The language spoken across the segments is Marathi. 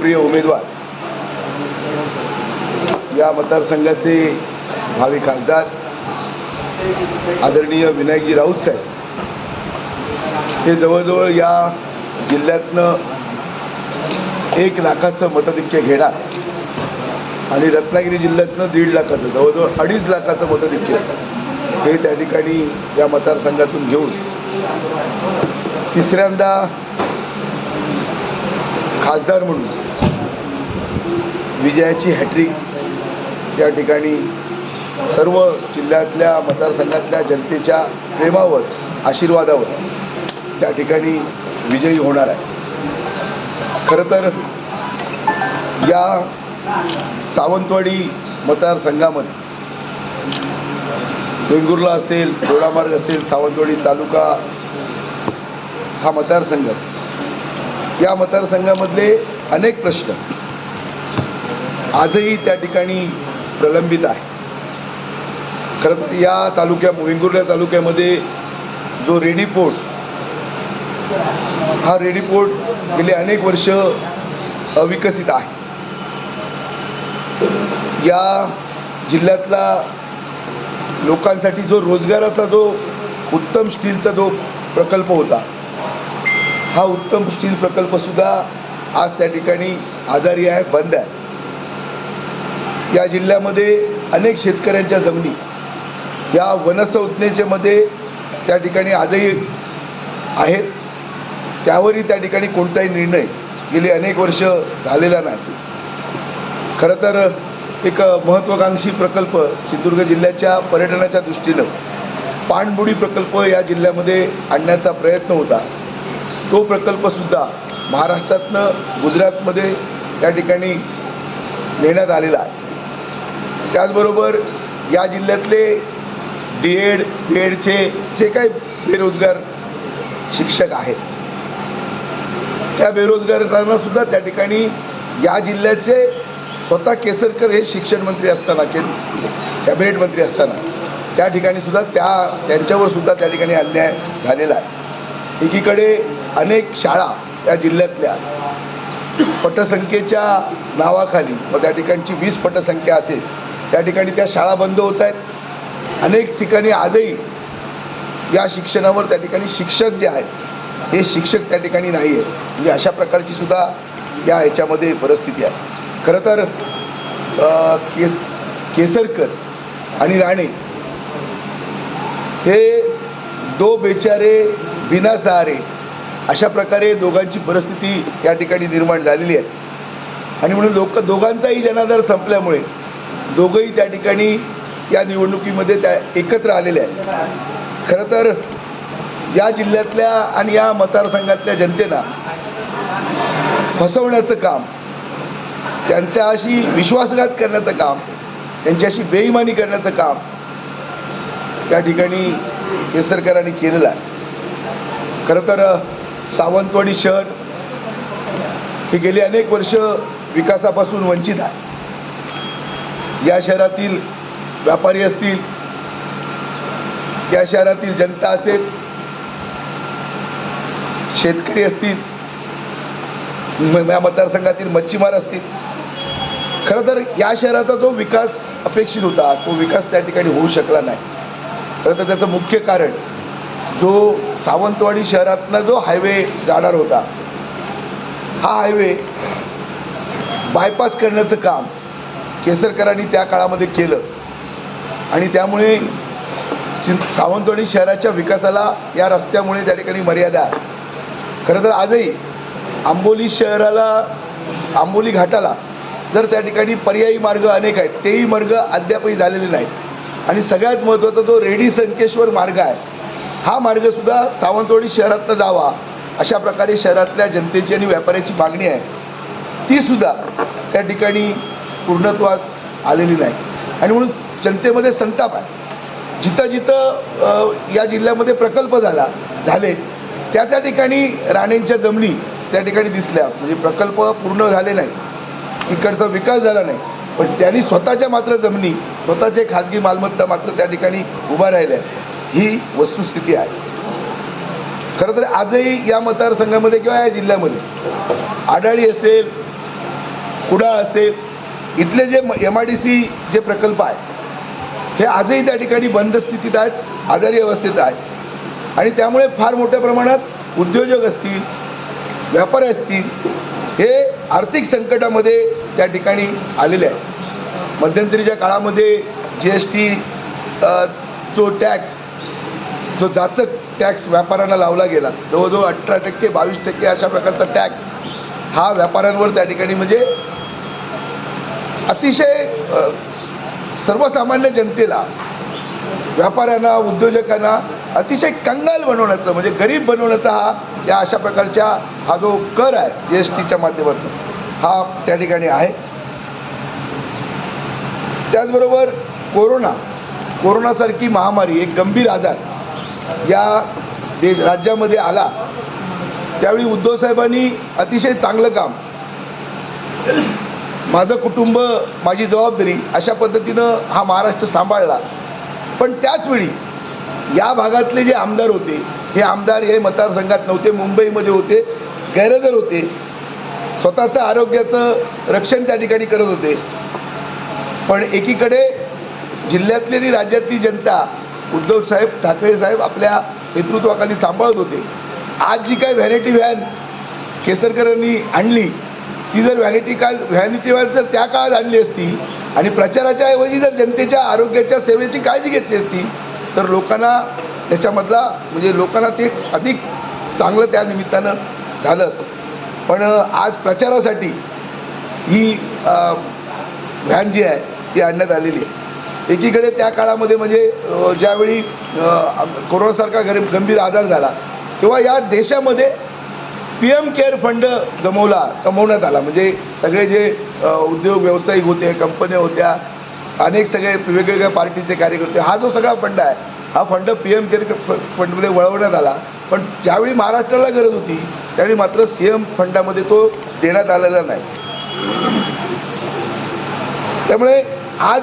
लोकप्रिय उमेदवार. या मतदारसंघाचे भावी खासदार आदरणीय विनायकजी राऊत साहेब. हे जवळजवळ या जिल्ह्यातनं एक लाखाचं मतधिक्य घेणार आणि रत्नागिरी जिल्ह्यातनं दीड लाखाचं जवळजवळ अडीच लाखाचं मतधिक्य हे त्या ठिकाणी या मतदारसंघातून घेऊन तिसऱ्यांदा खासदार म्हणून विजयाची हॅट्रिक या ठिकाणी सर्व जिल्ह्यातल्या मतदारसंघातल्या जनतेच्या प्रेमावर आशीर्वादावर त्या ठिकाणी विजयी होणार आहे. खरं तर या सावंतवाडी मतदारसंघामध्ये वेंगुर्ला असेल दोडामार्ग असेल सावंतवाडी तालुका हा मतदारसंघ असेल. या मतदारसंघामधले अनेक प्रश्न आजही त्या ठिकाणी प्रलंबित आहे. खरं तर या तालुक्या वेंगुर्ला तालुक्यामध्ये जो रेडी पोर्ट हा रेडी पोर्ट गेले अनेक वर्ष अविकसित आहे. या जिल्ह्यातला लोकांसाठी जो रोजगाराचा जो उत्तम स्टीलचा जो प्रकल्प होता हा उत्तम स्टील प्रकल्पसुद्धा आज त्या ठिकाणी आजारी आहे बंद आहे. या जिल्ह्यामध्ये अनेक शेतकऱ्यांच्या जमिनी या वनसंज्ञेच्यामध्ये त्या ठिकाणी आजही आहेत. त्यावरही त्या ठिकाणी कोणताही निर्णय गेली अनेक वर्ष झालेला नाही. खरं तर एक महत्त्वाकांक्षी प्रकल्प सिंधुदुर्ग जिल्ह्याच्या पर्यटनाच्या दृष्टीनं पाणबुडी प्रकल्प या जिल्ह्यामध्ये आणण्याचा प्रयत्न होता. तो प्रकल्पसुद्धा महाराष्ट्रातनं गुजरातमध्ये त्या ठिकाणी नेण्यात आलेला आहे. त्याचबरोबर या जिल्ह्यातले डी एड बी एडचे जे काही बेरोजगार शिक्षक आहेत त्या बेरोजगारांना सुद्धा त्या ठिकाणी या जिल्ह्याचे स्वतः केसरकर हे शिक्षण मंत्री असताना के कॅबिनेट मंत्री असताना त्या ठिकाणी सुद्धा त्या त्यांच्यावर सुद्धा त्या ठिकाणी अन्याय झालेला आहे. एकीकडे अनेक शाळा या जिल्ह्यातल्या पटसंख्येच्या नावाखाली व त्या ठिकाणची वीस पटसंख्या असेल त्या ठिकाणी त्या शाळा बंद होत आहेत. अनेक ठिकाणी आजही या शिक्षणावर त्या ठिकाणी शिक्षक जे आहेत हे शिक्षक त्या ठिकाणी नाही आहेत. म्हणजे अशा प्रकारची सुद्धा या ह्याच्यामध्ये परिस्थिती आहे. खरं तर केस केसरकर आणि राणे हे दो बेचारे बिना सहारे अशा प्रकारे दोघांची परिस्थिती या ठिकाणी निर्माण झालेली आहे. आणि म्हणून लोक दोघांचाही जनाधार संपल्यामुळे दोघंही त्या ठिकाणी या निवडणुकीमध्ये त्या एकत्र आलेले आहेत. खरं तर या जिल्ह्यातल्या आणि या मतदारसंघातल्या जनतेला फसवण्याचं काम त्यांच्याशी विश्वासघात करण्याचं काम त्यांच्याशी बेईमानी करण्याचं काम त्या ठिकाणी केसरकरांनी केलेलं आहे. खरं तर सावंतवाडी शहर हे गेली अनेक वर्ष विकासापासून वंचित आहे. या शहरातील व्यापारी असतील या शहरातील जनता असेल शेतकरी असतील या मतदारसंघातील मच्छीमार असतील. खरं तर या शहराचा जो विकास अपेक्षित होता तो विकास त्या ठिकाणी होऊ शकला नाही. खरं तर त्याचं मुख्य कारण जो सावंतवाडी शहरातनं जो हायवे जाणार होता हा हायवे बायपास करण्याचं काम केसरकरांनी त्या काळामध्ये केलं. आणि त्यामुळे सावंतवाडी शहराच्या विकासाला या रस्त्यामुळे त्या ठिकाणी मर्यादा खरं तर आजही आंबोली शहराला आंबोली घाटाला जर त्या ठिकाणी पर्यायी मार्ग अनेक आहेत तेही मार्ग अद्यापही झालेले नाहीत. आणि सगळ्यात महत्त्वाचा जो रेडी संकेश्वर मार्ग आहे हा मार्गसुद्धा सावंतवाडी शहरातनं जावा अशा प्रकारे शहरातल्या जनतेची आणि व्यापाऱ्याची मागणी आहे. तीसुद्धा त्या ठिकाणी पूर्णत्वास आलेली नाही. आणि म्हणून जनतेमध्ये संताप आहे. जिथं जिथं या जिल्ह्यामध्ये प्रकल्प झाला झाले त्या त्या ठिकाणी राणेंच्या जमिनी त्या ठिकाणी दिसल्या. म्हणजे प्रकल्प पूर्ण झाले नाही. इकडचा विकास झाला नाही. पण त्यांनी स्वतःच्या मात्र जमिनी स्वतःचे खाजगी मालमत्ता मात्र त्या ठिकाणी उभा राहिल्या ही वस्तुस्थिती आहे. खरं तर आजही या मतदारसंघामध्ये किंवा या जिल्ह्यामध्ये आडाळी असेल कुडाळ असेल इथले जे एम आय डी सी जे प्रकल्प आहे हे आजही त्या ठिकाणी बंद स्थितीत आहेत आजारी अवस्थेत आहेत. आणि त्यामुळे फार मोठ्या प्रमाणात उद्योजक असतील व्यापारी असतील हे आर्थिक संकटामध्ये त्या ठिकाणी आलेले आहेत. मध्यंतरीच्या काळामध्ये जी एस टी जो टॅक्स जो जाचक टॅक्स व्यापाऱ्यांना लावला गेला जवळजवळ अठरा टक्के बावीस टक्के अशा प्रकारचा टॅक्स हा व्यापाऱ्यांवर त्या ठिकाणी म्हणजे अतिशय सर्वसामान्य जनतेला व्यापाऱ्यांना उद्योजकांना अतिशय कंगाल बनवण्याचं म्हणजे गरीब बनवण्याचा हा या अशा प्रकारच्या हा जो कर आहे जी एस टीच्या माध्यमातून हा त्या ठिकाणी आहे. त्याचबरोबर कोरोना कोरोनासारखी महामारी एक गंभीर आजार या देश राज्यामध्ये आला त्यावेळी उद्धव साहेबांनी अतिशय चांगलं काम माझं कुटुंब माझी जबाबदारी अशा पद्धतीनं हा महाराष्ट्र सांभाळला. पण त्याचवेळी या भागातले जे आमदार होते हे आमदार हे मतदारसंघात नव्हते मुंबईमध्ये होते गैरहजर होते. स्वतःचं आरोग्याचं रक्षण त्या ठिकाणी करत होते. पण एकीकडे जिल्ह्यातली आणि राज्यातली जनता उद्धव साहेब ठाकरे साहेब आपल्या नेतृत्वाखाली सांभाळत होते. आज जी काय व्हॅनिटी व्हॅन केसरकरांनी आणली ती जर व्हॅनिटी काल व्हॅनिटी व्हॅन जर त्या काळात आणली असती आणि प्रचाराच्या ऐवजी जर जनतेच्या आरोग्याच्या सेवेची काळजी घेतली असती तर लोकांना त्याच्यामधला म्हणजे लोकांना ते अधिक चांगलं त्या निमित्तानं झालं असतं. पण आज प्रचारासाठी ही व्हॅन जी आहे ती आणण्यात आलेली आहे. एकीकडे त्या काळामध्ये म्हणजे ज्यावेळी कोरोनासारखा गरीब गंभीर आजार झाला तेव्हा या देशामध्ये पी एम केअर फंड जमवला जमवण्यात आला. म्हणजे सगळे जे उद्योग व्यावसायिक होते कंपन्या होत्या अनेक सगळे वेगवेगळ्या पार्टीचे कार्यकर्ते हा जो सगळा फंड आहे हा फंड पी एम केअर फंडमध्ये वळवण्यात आला. पण ज्यावेळी महाराष्ट्राला गरज होती त्यावेळी मात्र सी एम फंडामध्ये तो देण्यात आलेला नाही. त्यामुळे आज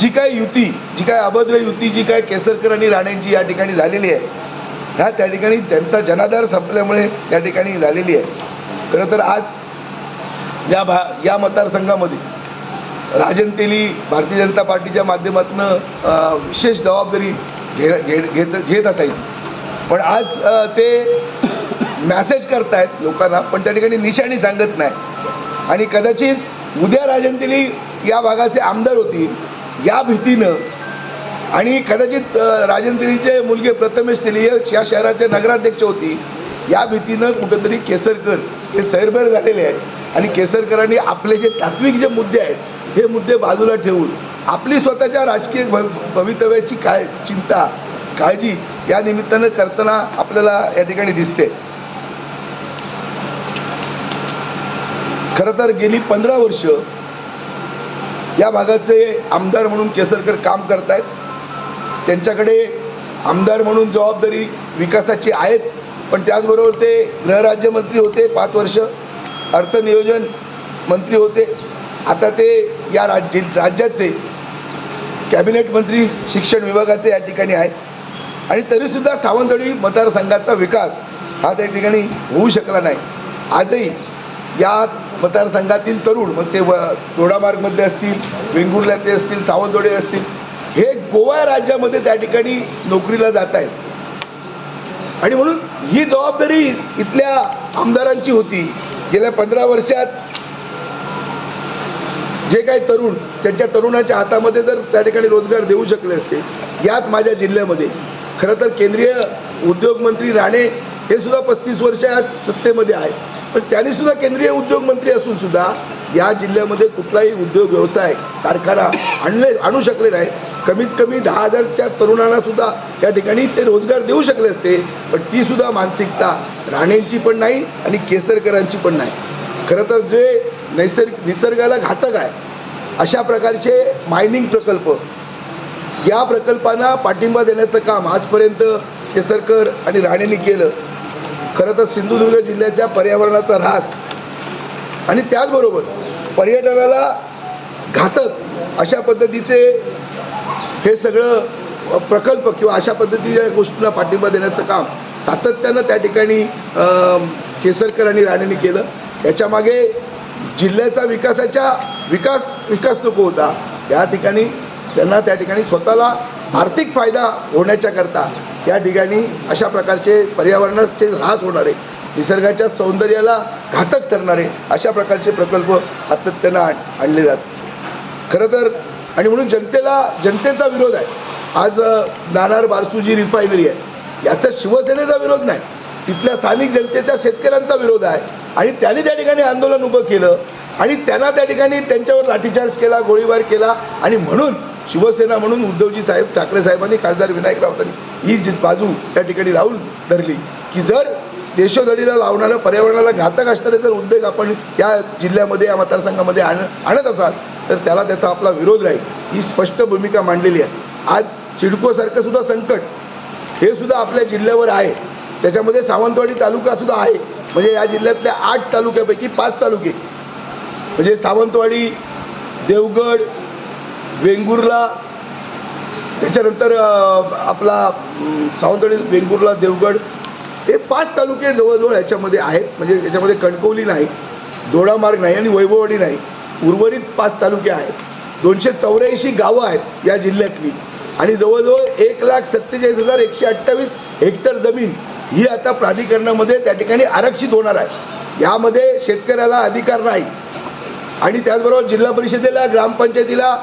जी काय युती जी काय अभद्र युती जी काय केसरकर आणि राणेंची या ठिकाणी झालेली आहे ह्या त्या ठिकाणी त्यांचा जनाधार संपल्यामुळे त्या ठिकाणी झालेली आहे. खरं तर आज या भा या मतदारसंघामध्ये राजन तेली भारतीय जनता पार्टीच्या माध्यमातून विशेष जबाबदारी घे घे घेत घेत असायची. पण आज ते मॅसेज करतायत लोकांना पण त्या ठिकाणी निशाणी सांगत नाही. आणि कदाचित उद्या राजन तेली या भागाचे आमदार होतील या भीतीनं आणि कदाचित राजेंद्रीचे मुलगे प्रथमेश तेली या शहराचे नगराध्यक्ष होती. या भीतीनं कुठंतरी केसरकर हे सैरभैर झालेले आहेत. आणि केसरकरांनी आपले जे तात्विक जे मुद्दे आहेत हे मुद्दे बाजूला ठेवून आपली स्वतःच्या राजकीय भव भवितव्याची काय चिंता काळजी या निमित्तानं करताना आपल्याला या ठिकाणी दिसते. खरं तर गेली पंधरा वर्ष या भागाचे आमदार म्हणून केसरकर काम करतायत. त्यांच्याकडे आमदार म्हणून जबाबदारी विकासाची आहेच पण त्याचबरोबर ते गृहराज्यमंत्री होते पाच वर्ष अर्थनियोजन मंत्री होते. आता ते या राज्य राज्याचे कॅबिनेट मंत्री शिक्षण विभागाचे या ठिकाणी आहेत. आणि तरीसुद्धा सावंतवाडी मतदारसंघाचा विकास हा त्या ठिकाणी होऊ शकला नाही. आजही या मतदारसंघातील तरुण मग ते व दोडामार्गमधले असतील वेंगुर्ल्यातले असतील सावंतवाडी असतील हे गोवा राज्यामध्ये त्या ठिकाणी नोकरीला जात आहेत. आणि म्हणून ही जबाबदारी इथल्या आमदारांची होती. गेल्या पंधरा वर्षात जे काही तरुण त्यांच्या तरुणाच्या हातामध्ये जर त्या ठिकाणी रोजगार देऊ शकले असते याच माझ्या जिल्ह्यामध्ये. खरं तर केंद्रीय उद्योगमंत्री राणे हे सुद्धा पस्तीस वर्ष आज सत्तेमध्ये आहे पण त्यांनी सुद्धा केंद्रीय उद्योग मंत्री असून सुद्धा या जिल्ह्यामध्ये कुठलाही उद्योग व्यवसाय कारखाना आणले आणू शकले नाही कमीत कमी दहा हजारच्या तरुणांना सुद्धा या ठिकाणी ते रोजगार देऊ शकले असते पण ती सुद्धा मानसिकता राणेंची पण नाही आणि केसरकरांची पण नाही. खरं तर जे नैसर्ग निसर्गाला घातक आहे अशा प्रकारचे मायनिंग प्रकल्प या प्रकल्पांना पाठिंबा देण्याचं काम आजपर्यंत केसरकर आणि राणेंनी केलं. खरं तर सिंधुदुर्ग जिल्ह्याच्या पर्यावरणाचा ऱ्हास. आणि त्याचबरोबर पर्यटनाला घातक अशा पद्धतीचे हे सगळं प्रकल्प किंवा अशा पद्धतीच्या गोष्टींना पाठिंबा देण्याचं काम सातत्यानं त्या ठिकाणी केसरकर आणि राणेंनी केलं. याच्यामागे जिल्ह्याचा विकासाच्या विकास विकास नको होता. त्या ठिकाणी त्यांना त्या ठिकाणी स्वतःला आर्थिक फायदा होण्याच्या करता ठिकाणी अशा प्रकारचे पर्यावरणाचे ऱ्हास होणारे निसर्गाच्या सौंदर्याला घातक ठरणारे अशा प्रकारचे प्रकल्प सातत्यानं आण- आणले जात. खरं तर आणि म्हणून जनतेला जनतेचा विरोध आहे. आज नानार नाणार रिफायनरी आहे. याचा शिवसेनेचा विरोध नाही. तिथल्या स्थानिक जनतेच्या शेतकऱ्यांचा विरोध आहे. आणि त्यांनी त्या ठिकाणी आंदोलन उभं केलं. आणि त्यांना त्या ठिकाणी त्यांच्यावर लाठीचार्ज केला गोळीबार केला. आणि म्हणून शिवसेना म्हणून उद्धवजी साहेब ठाकरे साहेबांनी खासदार विनायक राऊतांनी ही जी बाजू त्या ठिकाणी लावून धरली की जर देशोधडीला लावणारं पर्यावरणाला घातक असणारे जर उद्योग आपण या जिल्ह्यामध्ये या मतदारसंघामध्ये आण आणत असाल तर त्याला त्याचा आपला विरोध राहील ही स्पष्ट भूमिका मांडलेली आहे. आज सिडकोसारखं सुद्धा संकट हे सुद्धा आपल्या जिल्ह्यावर आहे. त्याच्यामध्ये सावंतवाडी तालुका सुद्धा आहे. म्हणजे या जिल्ह्यातल्या आठ तालुक्यापैकी पाच तालुके. म्हणजे सावंतवाडी देवगड वेंगुर्ला त्याच्यानंतर आपला सावंतवाडी वेंगुर्ला देवगड हे पाच तालुके जवळजवळ याच्यामध्ये आहेत. म्हणजे याच्यामध्ये कणकवली नाही दोडामार्ग नाही आणि वैभववाडी नाही. उर्वरित पाच तालुके आहेत. दोनशे चौऱ्याऐंशी गावं आहेत या जिल्ह्यातली. आणि जवळजवळ एक लाख सत्तेचाळीस हजार एकशे अठ्ठावीस हेक्टर जमीन ही आता प्राधिकरणामध्ये त्या ठिकाणी आरक्षित होणार आहे. यामध्ये शेतकऱ्याला अधिकार नाही. आणि त्याचबरोबर जिल्हा परिषदेला ग्रामपंचायतीला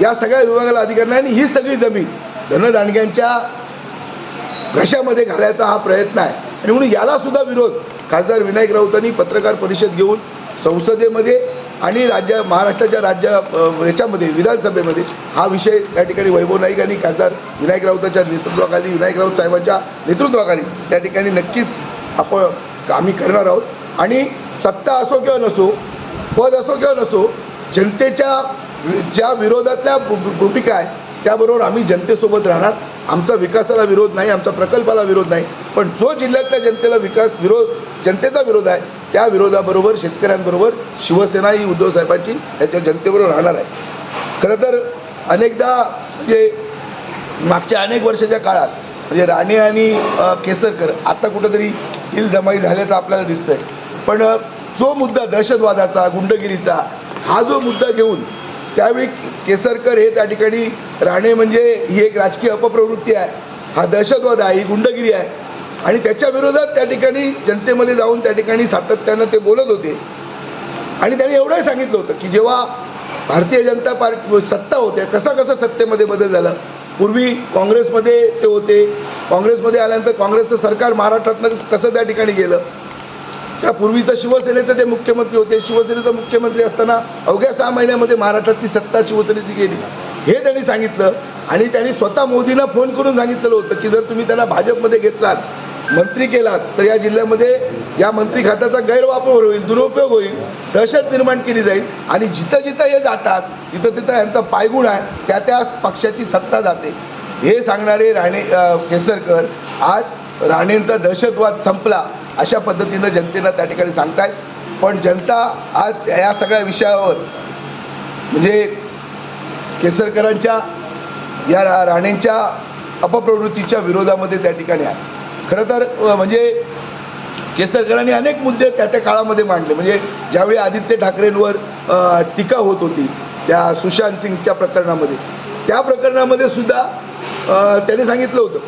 या सगळ्या विभागाला अधिकार नाही आणि ही सगळी जमीन धनदांडग्यांच्या घशामध्ये घालायचा हा प्रयत्न आहे. आणि म्हणून याला सुद्धा विरोध खासदार विनायक राऊतांनी पत्रकार परिषद घेऊन संसदेमध्ये आणि राज्य महाराष्ट्राच्या राज्य याच्यामध्ये विधानसभेमध्ये हा विषय त्या ठिकाणी वैभव नाईक आणि खासदार विनायक राऊतांच्या नेतृत्वाखाली विनायक राऊत साहेबांच्या नेतृत्वाखाली त्या ठिकाणी नक्कीच आपण आम्ही करणार आहोत. आणि सत्ता असो किंवा नसो पद असो किंवा नसो जनतेच्या ज्या विरोधातल्या भूमिका आहे त्याबरोबर आम्ही जनतेसोबत राहणार. आमचा विकासाला विरोध नाही आमचा प्रकल्पाला विरोध नाही. पण जो जिल्ह्यातल्या जनतेला विकास विरोध जनतेचा विरोध आहे त्या विरोधाबरोबर शेतकऱ्यांबरोबर शिवसेना ही उद्धव साहेबांची याच्या जनतेबरोबर राहणार आहे. खरं तर अनेकदा म्हणजे मागच्या अनेक वर्षाच्या काळात म्हणजे राणे आणि केसरकर आता कुठंतरी हिल जमाई झाल्याचं आपल्याला दिसतंय. पण जो मुद्दा दहशतवादाचा गुंडगिरीचा हा जो मुद्दा घेऊन त्यावेळी केसरकर हे त्या ठिकाणी राणे म्हणजे ही एक राजकीय अपप्रवृत्ती आहे. हा दहशतवाद आहे ही गुंडगिरी आहे. आणि त्याच्या विरोधात त्या ठिकाणी जनतेमध्ये जाऊन त्या ठिकाणी सातत्यानं ते बोलत होते. आणि त्यांनी एवढंही सांगितलं होतं की जेव्हा भारतीय जनता पार्टी सत्ता होते कसा कसा सत्तेमध्ये बदल झाला. पूर्वी काँग्रेसमध्ये ते होते. काँग्रेसमध्ये आल्यानंतर काँग्रेसचं सरकार महाराष्ट्रातनं कसं त्या ठिकाणी गेलं? त्या पूर्वीचं शिवसेनेचं ते मुख्यमंत्री होते. शिवसेनेचा मुख्यमंत्री असताना अवघ्या सहा महिन्यामध्ये महाराष्ट्रातली सत्ता शिवसेनेची गेली. हे त्यांनी सांगितलं आणि त्यांनी स्वतः मोदींना फोन करून सांगितलेलं होतं की जर तुम्ही त्यांना भाजपमध्ये घेतलात मंत्री केलात तर या जिल्ह्यामध्ये या मंत्री खात्याचा गैरवापर होईल दुरुपयोग होईल दहशत निर्माण केली जाईल आणि जिथं जिथं हे जातात तिथं तिथं यांचा पायगुण आहे त्या त्या पक्षाची सत्ता जाते. हे सांगणारे राणे केसरकर आज राणेंचा दहशतवाद संपला अशा पद्धतीनं जनतेला त्या ठिकाणी सांगतायत. पण जनता आज त्या- या सगळ्या विषयावर म्हणजे केसरकरांच्या या रा राणेंच्या अपप्रवृत्तीच्या विरोधामध्ये त्या ठिकाणी आहे. खरं तर म्हणजे केसरकरांनी अनेक मुद्दे त्या त्या काळामध्ये मांडले. म्हणजे ज्यावेळी आदित्य ठाकरेंवर टीका होत होती त्या सुशांत सिंगच्या प्रकरणामध्ये. त्या प्रकरणामध्ये सुद्धा त्याने सांगितलं होतं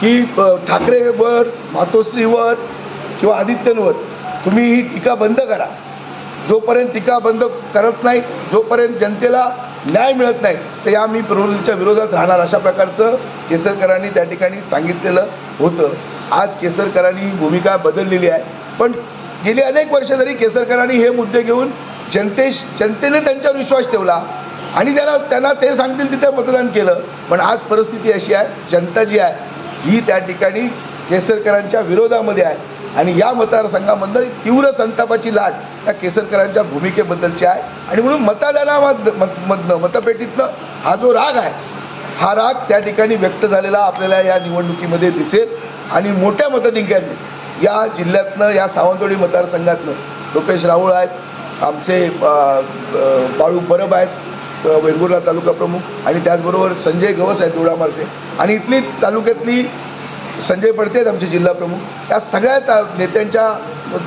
की ठाकरेवर मातोश्रीवर किंवा आदित्यंवर तुम्ही ही टीका बंद करा. जोपर्यंत टीका बंद करत नाही जोपर्यंत जनतेला न्याय मिळत नाही. तर या मी प्रवृत्तीच्या विरोधात राहणार. अशा प्रकारचं केसरकरांनी त्या ठिकाणी सांगितलेलं होतं. आज केसरकरांनी भूमिका बदललेली आहे. पण गेली अनेक वर्ष जरी केसरकरांनी हे मुद्दे घेऊन जनतेश जनतेने त्यांच्यावर विश्वास ठेवला. आणि त्याला त्यांना ते सांगतील तिथे मतदान केलं. पण आज परिस्थिती अशी आहे. जनता जी आहे ही त्या ठिकाणी केसरकरांच्या विरोधामध्ये आहे. आणि या मतदारसंघामधनं तीव्र संतापाची लाट त्या केसरकरांच्या भूमिकेबद्दलची आहे. आणि म्हणून मतदानामधनं मतपेटीतनं हा जो राग आहे हा राग त्या ठिकाणी व्यक्त झालेला आपल्याला या निवडणुकीमध्ये दिसेल. आणि मोठ्या मतदिंक्यांनी या जिल्ह्यातनं या सावंतवाडी मतदारसंघातनं लोकेश राऊळ आहेत आमचे बाळू परब आहेत वेंगुर्ला तालुका प्रमुख आणि त्याचबरोबर संजय गवस आहेत दोडामार्गचे आणि इथली तालुक्यातली संजय पडते आहेत आमचे जिल्हा प्रमुख. या सगळ्या ता नेत्यांच्या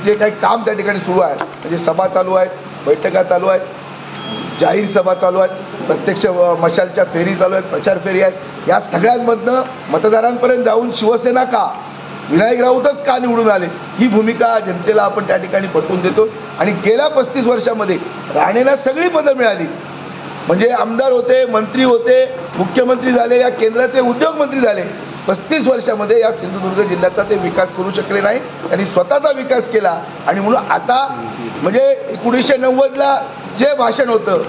जे काही काम त्या ठिकाणी सुरू आहे. म्हणजे सभा चालू आहेत बैठका चालू आहेत जाहीर सभा चालू आहेत प्रत्यक्ष मशालच्या फेरी चालू आहेत प्रचार फेरी आहेत. या सगळ्यांमधनं मतदारांपर्यंत जाऊन शिवसेना का? विनायक राऊतच का निवडून आले? ही भूमिका जनतेला आपण त्या ठिकाणी पटवून देतो. आणि गेल्या पस्तीस वर्षामध्ये राणेला सगळी पदं मिळाली. म्हणजे आमदार होते मंत्री होते मुख्यमंत्री झाले या केंद्राचे उद्योगमंत्री झाले. पस्तीस वर्षामध्ये या सिंधुदुर्ग जिल्ह्याचा ते विकास करू शकले नाही. त्यांनी स्वतःचा विकास केला आणि म्हणून आता म्हणजे एकोणीसशे नव्वदला जे भाषण होतं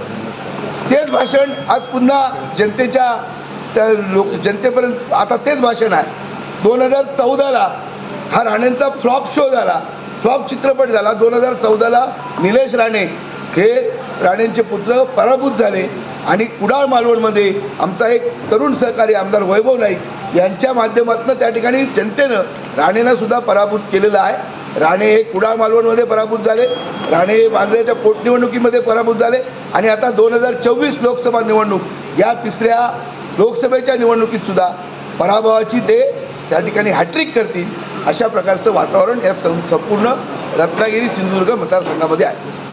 तेच भाषण आज पुन्हा जनतेच्या त्या लोक जनतेपर्यंत आता तेच भाषण आहे. दोन हजार चौदाला हा राणेंचा फ्लॉप शो झाला फ्लॉप चित्रपट झाला. दोन हजार चौदाला निलेश राणे हे राणेंचे पुत्र पराभूत झाले आणि कुडाळ मालवणमध्ये आमचा एक तरुण सहकारी आमदार वैभव नाईक यांच्या माध्यमातून त्या ठिकाणी जनतेनं राणेनं सुद्धा पराभूत केलेलं आहे. राणे हे कुडाळ मालवणमध्ये पराभूत झाले. राणे हे वांद्र्याच्या पोटनिवडणुकीमध्ये पराभूत झाले. आणि आता दोन हजार चोवीस लोकसभा निवडणूक या तिसऱ्या लोकसभेच्या निवडणुकीत सुद्धा पराभवाची ते त्या ठिकाणी हॅट्रिक करतील अशा प्रकारचं वातावरण या सं- संपूर्ण रत्नागिरी सिंधुदुर्ग मतदारसंघामध्ये आहे.